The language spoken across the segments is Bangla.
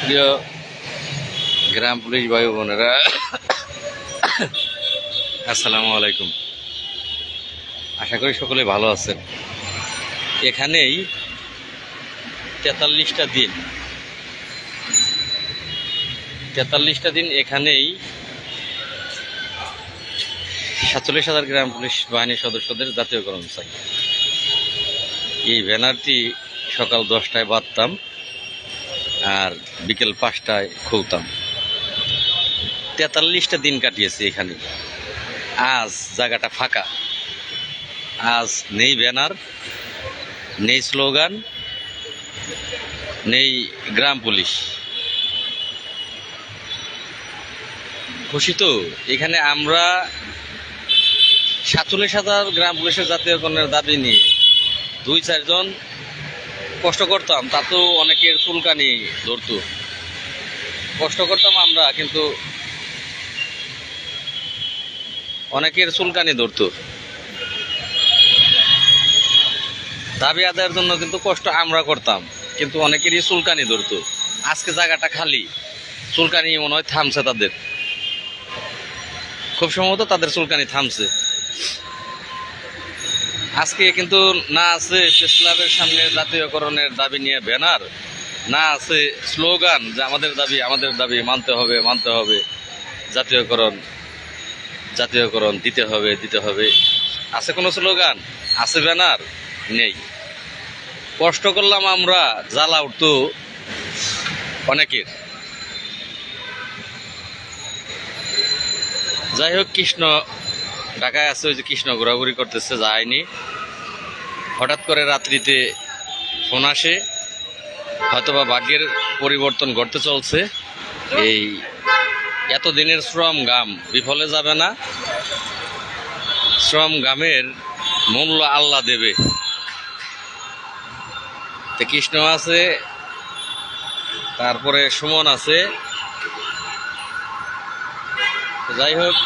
প্রিয় গ্রাম পুলিশ ভাই বোনেরা, আসসালামু আলাইকুম। আশা করি সকলে ভালো আছেন। এখানেই তেতাল্লিশটা দিন। তেতাল্লিশটা দিন এখানেই সাতচল্লিশ হাজার গ্রাম পুলিশ বাহিনীর সদস্যদের জাতীয়করণ চাই। এই ব্যানারটি সকাল দশটায় বাঁধতাম। আর বিকেল পাঁচটায় খুলতাম। তেতাল্লিশটা দিন কাটিয়েছি এখানে। আজ জায়গাটা ফাঁকা। আজ নেই ব্যানার, নেই স্লোগান, নেই গ্রাম পুলিশ। খুশি তো এখানে আমরা সাতচল্লিশ হাজার গ্রাম পুলিশের জাতীয়করণের দাবি নিয়ে দুই চারজন কষ্ট করতাম তাতেও অনেকের চুলকানি ধরতো। কষ্ট করতাম আমরা, কিন্তু অনেকের চুলকানি ধরতো। দাবি আদায়ের জন্য কিন্তু কষ্ট আমরা করতাম, কিন্তু অনেকেরই চুলকানি ধরতো। আজকে জায়গাটা খালি, চুলকানি মনে হয় থামছে তাদের। খুব সম্ভবত তাদের চুলকানি থামছে। আজকে কিন্তু না আছে প্রেস ক্লাবের সামনে জাতীয়করণের দাবি নিয়ে ব্যানার, না আছে স্লোগান যে আমাদের দাবি আমাদের দাবি, মানতে হবে মানতে হবে, জাতীয়করণ জাতীয়করণ দিতে হবে দিতে হবে। আছে কোনো স্লোগান? আছে ব্যানার? নেই। কষ্ট করলাম আমরা, জ্বালা উঠতো অনেকের। যাই হোক, কৃষ্ণ ঢাকায় আছে ওই যে কৃষ্ণ ঘোরাঘুরি করতেছে, যায়নি। হঠাৎ করে রাত্রিতে ফোন আসে, হয়তোবা ভাগ্যের পরিবর্তন ঘটতে চলছে। এই এতদিনের শ্রম গাম বিফলে যাবে না। শ্রম গামের মূল্য আল্লাহ দেবে। তো কৃষ্ণ আছে, তারপরে সুমন আছে। যাই হোক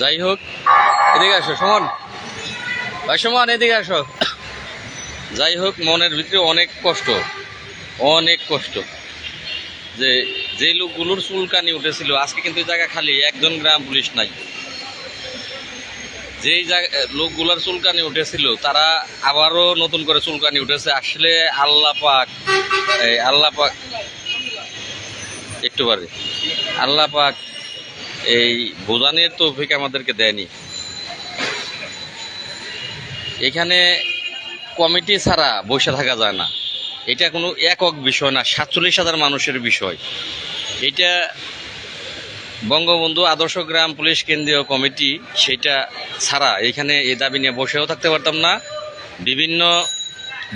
যাই হোক, এদিকে আসো, সুমন। ভাই, সুমন, এদিকে আসো। যাই হোক, মনের ভিতরে অনেক কষ্ট অনেক কষ্ট। যে যে লোকগুলোর চুলকানি উঠেছিল, আজকে কিন্তু জায়গা খালি একজন গ্রাম পুলিশ নাই। যেই জায়গা, লোকগুলোর চুলকানি উঠেছিল, তারা আবারও নতুন করে চুলকানি উঠেছে। আসলে আল্লাহ পাক, এই আল্লাহ পাক, একটু পারে আল্লাহ পাক এই বোঝানোর তৌফিক আমাদেরকে দেয়নি। এখানে কমিটি ছাড়া বসে থাকা যায় না। এটা কোনো একক বিষয় না, সাতচল্লিশ হাজার মানুষের বিষয়। এটা বঙ্গবন্ধু আদর্শ গ্রাম পুলিশ কেন্দ্রীয় কমিটি সেটা ছাড়া এখানে এই দাবি নিয়ে বসেও থাকতে পারতাম না। বিভিন্ন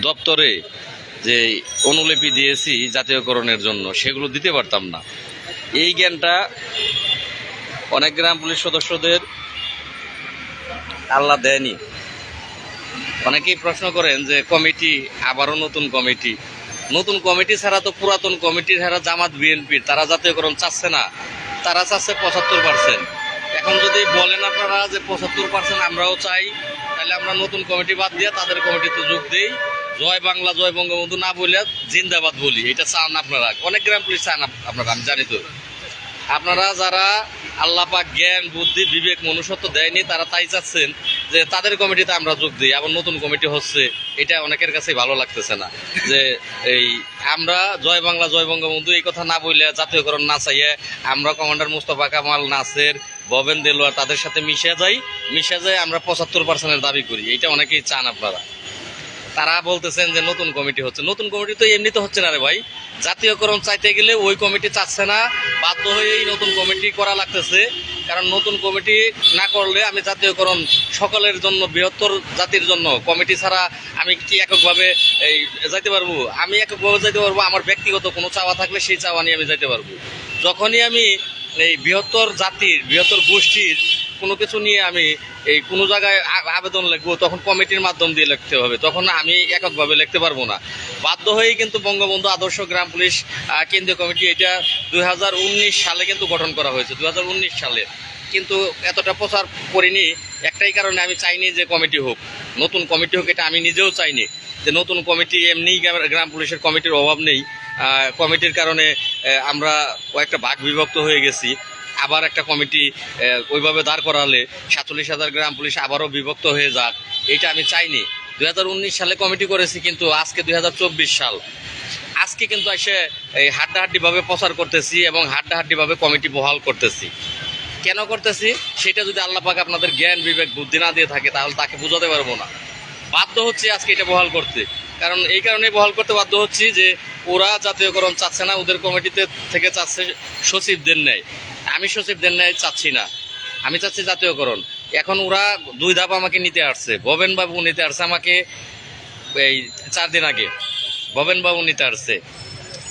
দপ্তরে যে অনুলিপি দিয়েছি জাতীয়করণের জন্য, সেগুলো দিতে পারতাম না। এই জ্ঞানটা অনেক গ্রাম পুলিশ সদস্যদের আল্লাহ দেয়নি। অনেকেই প্রশ্ন করেন যে কমিটি আবারও নতুন কমিটি। নতুন কমিটি ছাড়া তো পুরাতন কমিটি ছাড়া জামাত বিএনপির, তারা জাতীয়করণ চাচ্ছে না। তারা চাচ্ছে পঁচাত্তর পার্সেন্ট এখন যদি বলেন আপনারা যে পঁচাত্তর পার্সেন্ট আমরাও চাই, তাহলে আমরা নতুন কমিটি বাদ দিয়ে তাদের কমিটিতে যোগ দিই। জয় বাংলা, জয় বঙ্গবন্ধু না বলে জিন্দাবাদ বলি। এটা চান আপনারা। অনেক গ্রাম পুলিশ চান আপ- আপনারা, আমি জানি তো। আপনারা যারা আল্লাহ পাক জ্ঞান, বুদ্ধি, বিবেক, মনুষ্যত্ব দেয়নি, তারা তাই চাচ্ছেন যে তাদের কমিটিতে আমরা যোগ দিই, আবার নতুন কমিটি হচ্ছে, এটা অনেকের কাছে ভালো লাগতেছে না। যে এই আমরা জয় বাংলা, জয় বঙ্গবন্ধু, এই কথা না বললে জাতীয়করণ না চাইয়ে আমরা কমান্ডার মুস্তফা কামাল, নাসের, ববেন দেলোয়ার তাদের সাথে মিশে যাই মিশে যাই আমরা পঁচাত্তর পার্সেন্টের দাবি করি। এটা অনেকেই চান আপনারা। তারা বলতেছেন যে নতুন কমিটি হচ্ছে। নতুন কমিটি তো এমনিতে হচ্ছে না রে ভাই। জাতীয়করণ চাইতে গেলে ওই কমিটি চাচ্ছে না। বাধ্য হয়েই নতুন কমিটি করা লাগতেছে। কারণ নতুন কমিটি না করলে আমি জাতীয়করণ সকলের জন্য, বৃহত্তর জাতির জন্য কমিটি ছাড়া আমি কি এককভাবে এই যাইতে পারব? আমি এককভাবে যাইতে পারব? আমার ব্যক্তিগত কোনো চাওয়া থাকলে সেই চাওয়া নিয়ে আমি যাইতে পারব। যখনই আমি এই বৃহত্তর জাতির, বৃহত্তর গোষ্ঠীর কোনো কিছু নিয়ে আমি এই কোনো জায়গায় আবেদন লিখব, তখন কমিটির মাধ্যম দিয়ে লিখতে হবে। তখন আমি এককভাবে লিখতে পারব না। বাধ্য হয়েই কিন্তু বঙ্গবন্ধু আদর্শ গ্রাম পুলিশ কেন্দ্রীয় কমিটি এটা দুই হাজার উনিশ সালে কিন্তু গঠন করা হয়েছে, দুই হাজার উনিশ সালে। কিন্তু এতটা প্রচার করিনি, একটাই কারণে আমি চাইনি যে কমিটি হোক। নতুন কমিটি হোক এটা আমি নিজেও চাইনি। যে নতুন কমিটি এমনি গ্রাম পুলিশের কমিটির অভাব নেই। কমিটির কারণে আমরা কয়েকটা ভাগ বিভক্ত হয়ে গেছি। আবার একটা কমিটি ওইভাবে দাঁড় করালে সাতচল্লিশ হাজার গ্রাম পুলিশ আবারও বিভক্ত হয়ে যাক, এটা আমি চাইনি। দু হাজার উনিশ সালে কমিটি করেছি, কিন্তু আজকে দুই সাল। আজকে কিন্তু এসে এই হাড্ডাহাড্ডিভাবে প্রচার করতেছি এবং হাড্ডাহাড্ডিভাবে কমিটি বহাল করতেছি। কেন করতেছি? সেটা যদি আল্লাহ পাক আপনাদের জ্ঞান, বিবেক, বুদ্ধি না দিয়ে থাকে, তাহলে তাকে বোঝাতে পারব না। বাধ্য হচ্ছে আজকে এটা বহাল করতে। কারণ এই কারণে বহাল করতে বাধ্য হচ্ছি যে ওরা জাতীয়করণ চাচ্ছে না, ওদের কমিটিতে থেকে চাচ্ছে সচিবদের নেয় আমি সচিবদের নেয় চাচ্ছি না। আমি চাচ্ছি জাতীয়করণ। এখন ওরা দুই ধাপ আমাকে নিতে আসছে। ভবেন বাবু নিতে আসছে আমাকে এই চার দিন আগে। ভবেন বাবু নিতে আসছে।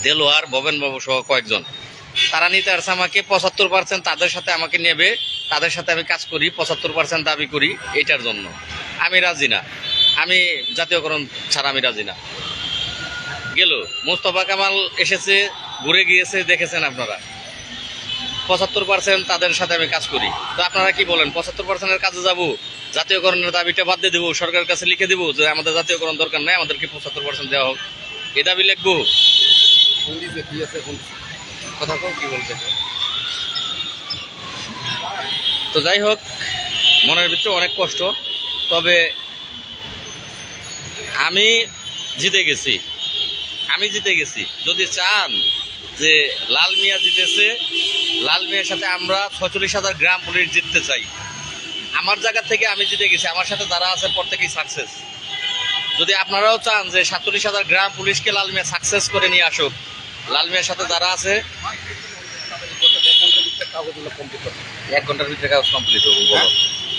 দেলোয়ার, ভবেন বাবু সহ কয়েকজন। তারা নিতে আসছে আমাকে পঁচাত্তর পার্সেন্ট তাদের সাথে আমাকে নেবে। তাদের সাথে আমি কাজ করি, পঁচাত্তর পার্সেন্ট দাবি করি, এটার জন্য। আমি রাজি না। আমি জাতীয়করণ ছাড়া আমি রাজি না। গেল, মোস্তফা কামাল এসেছে, ঘুরে গিয়েছে, দেখেছেন আপনারা। পঁচাত্তর পার্সেন্ট তাদের সাথে আমি কাজ করি। তো আপনারা কি বলেন, পঁচাত্তর পার্সেন্টের কাজে যাব, জাতীয়করণের দাবিটা বাদ দিয়ে দেবো, সরকারের কাছে লিখে দেবো যে আমাদের জাতীয়করণ দরকার নাই, আমাদেরকে পঁচাত্তর পার্সেন্ট দেওয়া হোক। এ দাবি লিখব। কথা কি বলতে তো যাই হোক, মনের ভিতরে অনেক কষ্ট, তবে আমি জিতে গেছি। আমি জিতে গেছি। যদি চান যে লাল মিয়া জিতেছে লাল মিয়ার সাথে আমরা ছচল্লিশ হাজার গ্রাম পুলিশ জিততে চাই। আমার জায়গা থেকে আমি জিতে গেছি আমার সাথে যারা আছে প্রত্যেকেই সাকসেস যদি আপনারাও চান যে সাতচল্লিশ হাজার গ্রাম পুলিশকে লাল মিয়া সাকসেস করে নিয়ে আসুক লাল মিয়ার সাথে যারা আছে এক ঘণ্টার ভিতরে কাজ কমপ্লিট হবে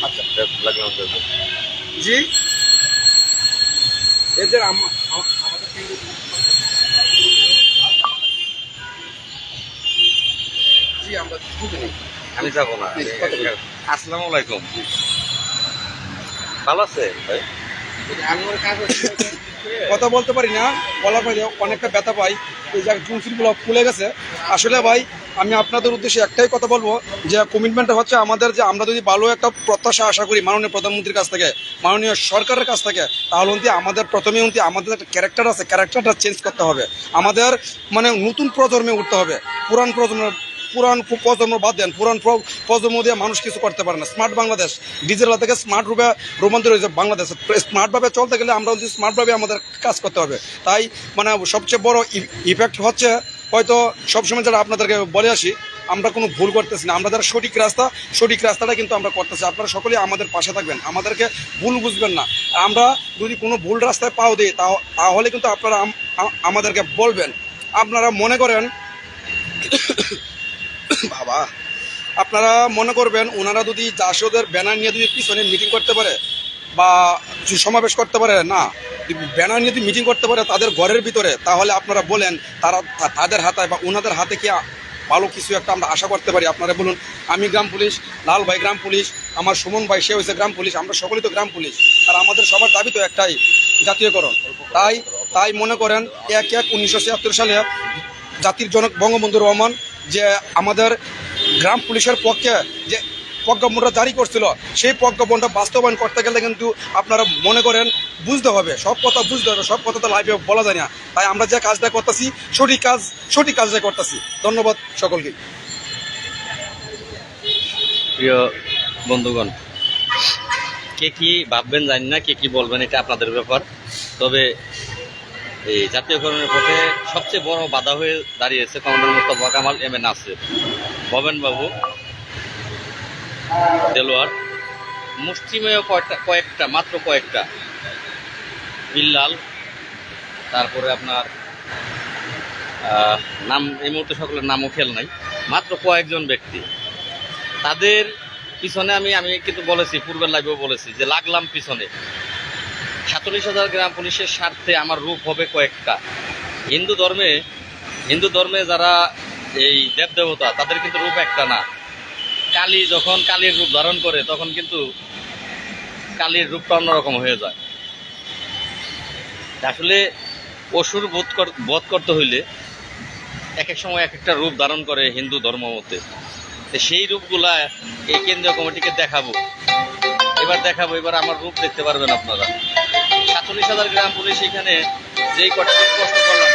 আচ্ছা লাগলাম জি? এদের জি আমরা আমি যাব না। আসসালামু আলাইকুম। ভালো আছে ভাই? কথা বলতে পারি না। বলার পরে অনেকটা ব্যথা পাই। এই যে জুনসিলগুলো ফুলে গেছে। আসলে ভাই, আমি আপনাদের উদ্দেশ্যে একটাই কথা বলব, যে কমিটমেন্টটা হচ্ছে আমাদের যে আমরা যদি ভালো একটা প্রত্যাশা আশা করি মাননীয় প্রধানমন্ত্রীর কাছ থেকে, মাননীয় সরকারের কাছ থেকে, তাহলে অন্তি আমাদের প্রথমে অন্তি আমাদের একটা ক্যারেক্টার আছে ক্যারেক্টারটা চেঞ্জ করতে হবে। আমাদের মানে নতুন প্রজন্মে উঠতে হবে, পুরান প্রজন্মের পুরান প্র- প্রজন্ম বাদ দেন পুরান প্র- প্রজন্ম দিয়ে মানুষ কিছু করতে পারে না। স্মার্ট বাংলাদেশ, ডিজিটাল থেকে স্মার্ট রূপে রূপান্তর হয়েছে বাংলাদেশ। স্মার্টভাবে চলতে গেলে আমরা যদি স্মার্টভাবে আমাদের কাজ করতে হবে, তাই মানে সবচেয়ে বড় ইফেক্ট হচ্ছে হয়তো সবসময় যারা আপনাদেরকে বলে আসি, আমরা কোনো ভুল করতেছি না। আমরা যারা সঠিক রাস্তা, সঠিক রাস্তাটা কিন্তু আমরা করতেছি। আপনারা সকলেই আমাদের পাশে থাকবেন। আমাদেরকে ভুল বুঝবেন না। আমরা যদি কোনো ভুল রাস্তায় পাও দিই তাহ- তাহলে কিন্তু আপনারা আমাদেরকে বলবেন। আপনারা মনে করেন বাবা। আপনারা মনে করবেন ওনারা যদি জাসদের ব্যানার নিয়ে যদি পিছনে মিটিং করতে পারে বা সমাবেশ করতে পারে, না ব্যানার নিয়ে যদি মিটিং করতে পারে তাদের ঘরের ভিতরে, তাহলে আপনারা বলেন তারা তাদের হাতে বা ওনাদের হাতে কি ভালো কিছু একটা আমরা আশা করতে পারি? আপনারা বলুন, আমি গ্রাম পুলিশ লাল ভাই গ্রাম পুলিশ, আমার সুমন ভাই, সে হয়েছে গ্রাম পুলিশ, আমরা সকলেই তো গ্রাম পুলিশ। আর আমাদের সবার দাবি তো একটাই, জাতীয়করণ। তাই তাই মনে করেন, এক এক উনিশশো সালে জাতির জনক বঙ্গবন্ধু রহমান যে আমাদের গ্রাম পুলিশের পক্ষে যে প্রজ্ঞাপনটা জারি করছিল, সেই প্রজ্ঞাপনটা বাস্তবায়ন করতে গেলে কিন্তু আপনারা মনে করেন বুঝতে হবে, সব কথা বুঝতে হবে, সব কথা তো লাইভে বলা যায় না। তাই আমরা যে কাজটা করতেছি, সঠিক কাজ, সঠিক কাজটা করতেছি। ধন্যবাদ সকলকে। প্রিয় বন্ধুগণ, কে কি ভাববেন জানি না, কে কি বলবেন এটা আপনাদের ব্যাপার। তবে এই জাতীয়করণের পথে সবচেয়ে বড় বাধা হয়ে দাঁড়িয়েছে commander Mustafa Kamal M A Nasir. Babu, Delwar, মুষ্টিমেয় কয়েকটা কয়েকটা, মাত্র কয়েকটা। বিল্লাল, তারপরে আপনার নাম, এই মুহূর্তে সকলের নামও খেল নাই, মাত্র কয়েকজন ব্যক্তি। তাদের পিছনে আমি আমি কিন্তু বলেছি, পূর্বের লাইভেও বলেছি যে লাগলাম পিছনে। সাতচল্লিশ হাজার গ্রাম পুলিশের স্বার্থে আমার রূপ হবে কয়েকটা। হিন্দু ধর্মে হিন্দু ধর্মে যারা এই দেব দেবতা তাদের কিন্তু রূপ একটা না। কালী যখন কালীর রূপ ধারণ করে, তখন কিন্তু কালীর রূপটা অন্যরকম হয়ে যায়। আসলে অসুর বোধ বধ করতে হইলে এক এক সময় এক একটা রূপ ধারণ করে হিন্দু ধর্ম মতে। সেই রূপগুলা এই কেন্দ্রীয় কমিটিকে দেখাবো। এবার দেখাবো, এবার আমার রূপ দেখতে পারবেন আপনারা। হাজার গ্রাম পুলিশ এখানে যেই কটা কষ্ট করলাম।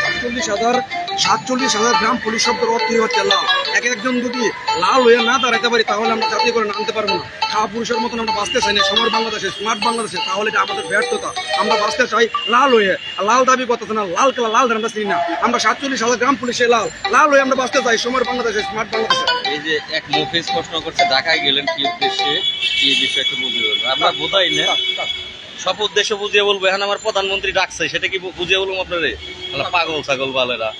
সাতচল্লিশ হাজার সাতচল্লিশ হাজার গ্রাম পুলিশ শব্দের অর্থই হচ্ছে লাল। এক একজন যদি লাল হয়ে না দাঁড়াতে পারি তাহলে আমরা জাতীয় করে আনতে পারব না। খাওয়া পুরুষের মতন আমরা বাঁচতে চাই না। সমর বাংলাদেশে স্মার্ট বাংলাদেশে তাহলে এটা আমাদের ব্যর্থতা। আমরা বাঁচতে চাই লাল হয়ে। লাল দাবি করতেছে না লাল খেলা লাল আমরা চিনি না। আমরা সাতচল্লিশ হাজার গ্রাম পুলিশে লাল। লাল হয়ে আমরা বাঁচতে চাই সমর বাংলাদেশে স্মার্ট বাংলাদেশে। এই যে এক মুফিস প্রশ্ন করছে ঢাকায় গেলেন কি উদ্দেশ্যে? কি বিষয় একটু বুঝিয়ে আমরা বোধাই না। সব উদ্দেশ্য বুঝিয়ে বলব, এখন আমার প্রধানমন্ত্রী ডাকছে, সেটা কি বুঝিয়ে বলব আপনারে? পাগল ছাগল বালেরা।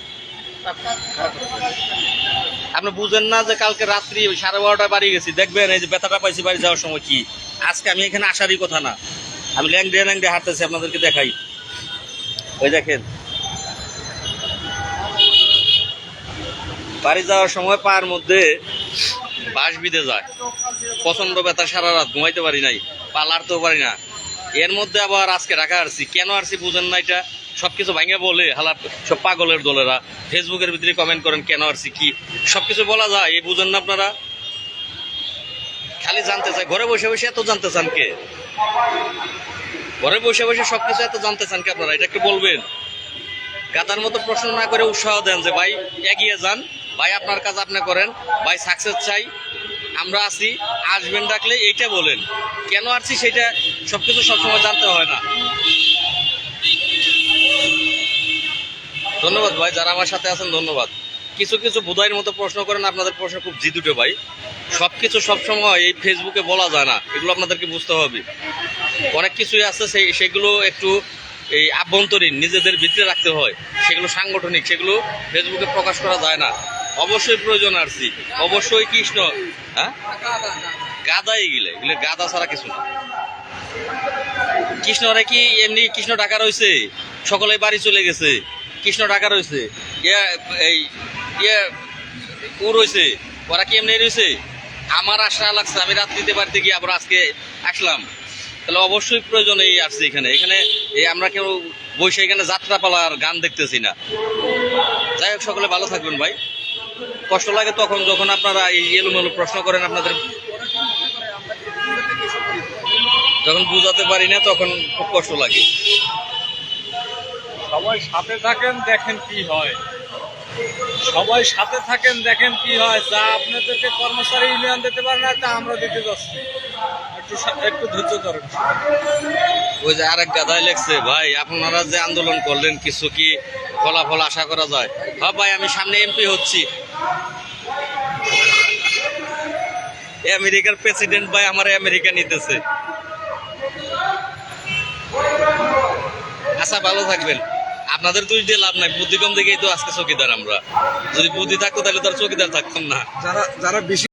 আপনি বুঝেন না যে কালকে রাত্রি সাড়ে বারোটায় বাড়ি গেছি, দেখবেন এই যে ব্যথাটা পাইছি বাড়ি যাওয়ার সময় কি? আজকে আমি এখানে আসারই কথা না। আমি ল্যাংডে ল্যাংডে হাঁটতেছি, আপনাদেরকে দেখাই। ওই দেখেন। বাড়ি যাওয়ার সময় পায়ের মধ্যে বাঁশ বিঁধে যায়। প্রচণ্ড ব্যথা সারা রাত, ঘুমাইতে পারি নাই পা লাড়তেও পারি না। এর মধ্যে আবার আজকে রাখা আসছি কেন আসছি বুঝেন না এটা? সবকিছু ভাঙে বলে হালা সব পাগলের দলেরা। ফেসবুকের ভিতরে কমেন্ট করেন কেন আসছি কি? সবকিছু বলা যায়, এই বুঝেন না আপনারা? খালি জানতে চাই ঘরে বসে বসে এত জানতে চান কে? ঘরে বসে বসে সবকিছু এত জানতে চান কে আপনারা? এটা একটু বলবেন? গাদার মতো প্রশ্ন না করে উৎসাহ দেন যে, ভাই, এগিয়ে যান। ভাই, আপনার কাজ আপনি করেন। ভাই সাকসেস চাই। আমরা আছি আসবেন ডাকলে এইটা বলেন। কেন আসছি সেটা সবকিছু সবসময় জানতে হয় না। ধন্যবাদ ভাই, যারা আমার সাথে আছেন, ধন্যবাদ। কিছু কিছু বোধাইয়ের মতো প্রশ্ন করেন, আপনাদের প্রশ্ন খুব জিদ উঠে ভাই। সবকিছু সবসময় এই ফেসবুকে বলা যায় না, এগুলো আপনাদেরকে বুঝতে হবে। অনেক কিছুই আছে, সেই, সেগুলো একটু এই আভ্যন্তরীণ, নিজেদের ভিতরে রাখতে হয়। সেগুলো সাংগঠনিক, সেগুলো ফেসবুকে প্রকাশ করা যায় না। অবশ্যই প্রয়োজন আসছি অবশ্যই কৃষ্ণ। হ্যাঁ? গাদাই গিলে। এগুলো গাদা ছাড়া কিছু না। কৃষ্ণরা কি এমনি কৃষ্ণ ঢাকা রয়েছে সকলে বাড়ি চলে গেছে। কৃষ্ণ ঢাকা রয়েছে এই ও রয়েছে ওরা কি এমনি রয়েছে আমার আশা লাগছে, আমি রাত্রিতে বাড়িতে গিয়ে আবার আজকে আসলাম। তাহলে অবশ্যই প্রয়োজন এই আসছে এখানে। এখানে এই আমরা কেউ বসে এখানে যাত্রাপালার গান দেখতেছি না। যাই হোক, সকলে ভালো থাকবেন ভাই। কষ্ট লাগে তখন যখন আপনারা এই এলোমেলো প্রশ্ন করেন আপনাদের। যখন বুঝাতে পারি না তখন খুব কষ্ট লাগে। সবাই সাথে থাকেন দেখেন কি হয়। সবাই সাথে থাকেন দেখেন কি হয়। যা আপনাদেরকে কর্মচারী ইউনিয়ন দিতে পারে না তা আমরা দিতে যাচ্ছি। একটু একটু ধৈর্য ধরেন। ওই যে আরেক গাধায় লেখছে ভাই আপনারা যে আন্দোলন করলেন কিছু কি ফলাফল আশা করা যায়? হ্যাঁ ভাই আমি সামনে এমপি হচ্ছি। আমেরিকার প্রেসিডেন্ট ভাই আমার আমেরিকা নিতেছে। আচ্ছা ভালো থাকবেন। আপনাদের তো যে লাভ নাই বুদ্ধি কম দেখেই তো আজকে চকিদার আমরা। যদি বুদ্ধি থাকতো, তাহলে তো আর চকিদার থাকতাম না। যারা যারা বেশি